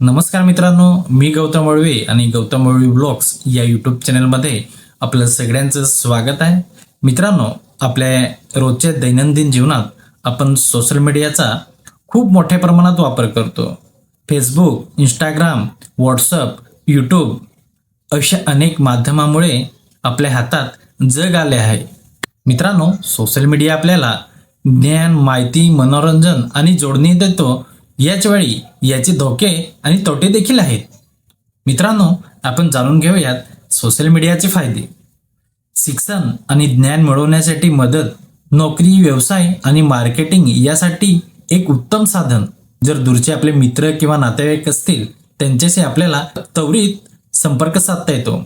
नमस्कार मित्रांनो मी गौतम वळवे आणि गौतम वळवी ब्लॉग्स या यूट्यूब चॅनलमध्ये आपलं सगळ्यांचं स्वागत आहे. मित्रांनो आपल्या रोजच्या दैनंदिन जीवनात आपण सोशल मीडियाचा खूप मोठ्या प्रमाणात वापर करतो. फेसबुक इंस्टाग्राम व्हॉट्सअप यूट्यूब अशा अनेक माध्यमामुळे आपल्या हातात जग आले आहे. मित्रांनो सोशल मीडिया आपल्याला ज्ञान माहिती मनोरंजन आणि जोडणी देतो याचवेळी याचे धोके आणि तोटे देखील आहेत. मित्रांनो आपण जाणून घेऊयात सोशल मीडियाचे फायदे. शिक्षण आणि ज्ञान मिळवण्यासाठी मदत नोकरी व्यवसाय आणि मार्केटिंग यासाठी एक उत्तम साधन. जर दूरचे आपले मित्र किंवा नातेवाईक असतील त्यांच्याशी आपल्याला त्वरित संपर्क साधता येतो.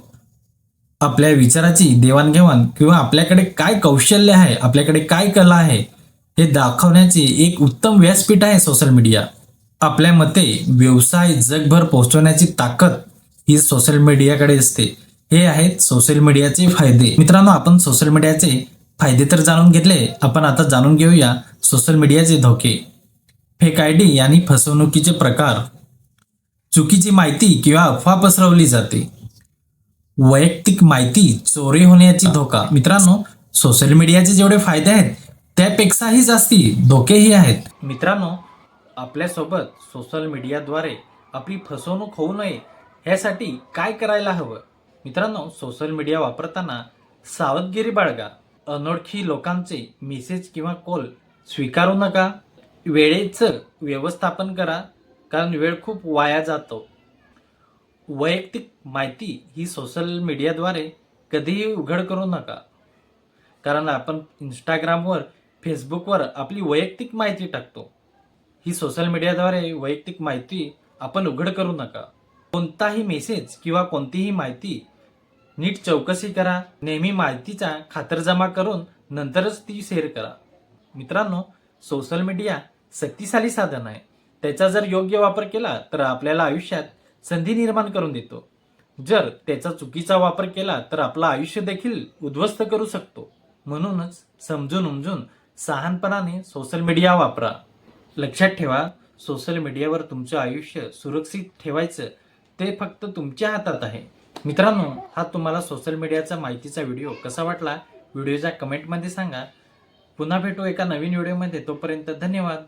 आपल्या विचाराची देवाणघेवाण किंवा आपल्याकडे काय कौशल्य आहे आपल्याकडे काय कला आहे हे दाखवण्याचे एक उत्तम व्यासपीठ आहे सोशल मीडिया आपल्या मते व्यवसाय जगभर पोहोचवण्याची ताकद ही सोशल मीडियाकडे असते. हे आहेत सोशल मीडियाचे फायदे. मित्रांनो आपण सोशल मीडियाचे फायदे तर जाणून घेतले. आपण आता जाणून घेऊया सोशल मीडियाचे धोके. फेक आय डी आणि फसवणुकीचे प्रकार. चुकीची माहिती किंवा अफवा पसरवली जाते. वैयक्तिक माहिती चोरी होण्याची धोका. मित्रांनो सोशल मीडियाचे जेवढे फायदे आहेत त्यापेक्षाही जास्ती धोकेही आहेत. मित्रांनो आपल्यासोबत सोशल मीडियाद्वारे आपली फसवणूक होऊ नये ह्यासाठी काय करायला हवं? मित्रांनो सोशल मीडिया वापरताना सावधगिरी बाळगा. अनोळखी लोकांचे मेसेज किंवा कॉल स्वीकारू नका. वेळेचं व्यवस्थापन करा कारण वेळ खूप वाया जातो. वैयक्तिक माहिती ही सोशल मीडियाद्वारे कधीही उघड करू नका. कारण आपण इंस्टाग्रामवर फेसबुकवर आपली वैयक्तिक माहिती टाकतो. ही सोशल मीडियाद्वारे वैयक्तिक माहिती आपण उघड करू नका. कोणताही मेसेज किंवा कोणतीही माहिती नीट चौकशी करा. नेहमी माहितीचा खातरजमा करून नंतरच ती शेअर करा. मित्रांनो सोशल मीडिया शक्तिशाली साधन आहे. त्याचा जर योग्य वापर केला तर आपल्याला आयुष्यात संधी निर्माण करून देतो. जर त्याचा चुकीचा वापर केला तर आपलं आयुष्य देखील उद्ध्वस्त करू शकतो. म्हणूनच समजून उमजून सहानपणाने सोशल मीडिया वापरा. लक्षात ठेवा सोशल मीडियावर तुमचं आयुष्य सुरक्षित ठेवायचं ते फक्त तुमच्या हातात आहे. मित्रांनो हा तुम्हाला सोशल मीडियाचा माहितीचा व्हिडिओ कसा वाटला? व्हिडिओच्या कमेंटमध्ये सांगा. पुन्हा भेटू एका नवीन व्हिडिओमध्ये तोपर्यंत धन्यवाद.